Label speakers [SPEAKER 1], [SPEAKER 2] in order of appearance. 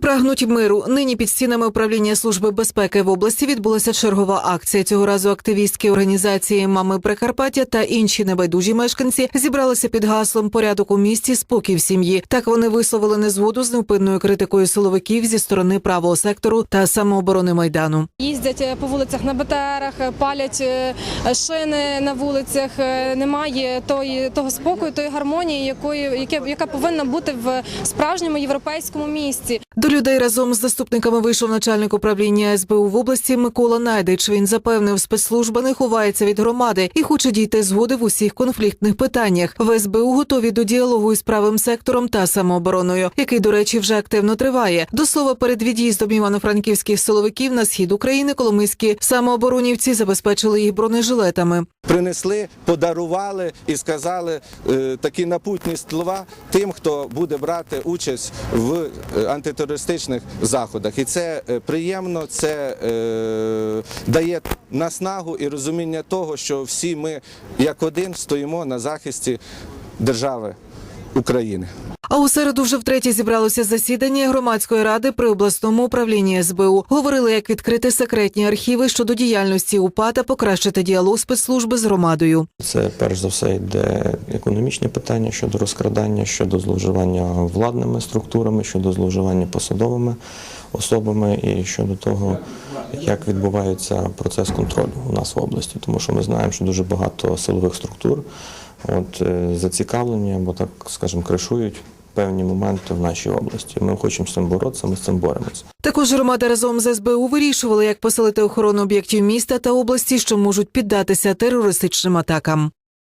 [SPEAKER 1] прагнуть миру. Нині під стінами управління служби безпеки в області відбулася чергова акція. Цього разу активістські організації Мами Прикарпаття та інші небайдужі мешканці зібралися під гаслом порядок у місті, спокій в сім'ї. Так вони висловили незгоду з невпинною критикою силовиків зі сторони правого сектору та самооборони майдану.
[SPEAKER 2] Їздять е, по вулицях на БТРах, е, палять е, шини на вулицях. Немає тої того спокою, тої гармонії, якої яка повинна бути в справжньому європейському місті.
[SPEAKER 1] До людей разом з заступниками вийшов начальник управління СБУ в області Микола Найдич. Він запевнив, спецслужба не ховається від громади і хоче дійти згоди в усіх конфліктних питаннях. В СБУ готові до діалогу із правим сектором та самообороною, який, до речі, вже активно триває. До слова, перед від'їздом івано-франківських силовиків на схід України коломийські самооборонівці забезпечили їх бронежилетами.
[SPEAKER 3] принесли, подарували і сказали е, такі напутні слова тим, хто буде брати участь в е, антитерористичних заходах. І це е, приємно, це е, дає наснагу і розуміння того, що всі ми як один стоїмо на захисті держави України.
[SPEAKER 1] А у середу вже втретє зібралося засідання громадської ради при обласному управлінні СБУ. Говорили, як відкрити секретні архіви щодо діяльності УПА та покращити діалог спецслужби з громадою.
[SPEAKER 4] Це перш за все йде економічні питання щодо розкрадання, щодо зловживання владними структурами, щодо зловживання посадовими особами і щодо того, як відбувається процес контролю у нас в області, тому що ми знаємо, що дуже багато силових структур от, е, зацікавлені або так скажемо кришують певні моменти в нашій області. Ми хочемо з цим боротися, ми з цим боремося.
[SPEAKER 1] Також громада разом з СБУ вирішували, як посилити охорону об'єктів міста та області, що можуть піддатися терористичним атакам.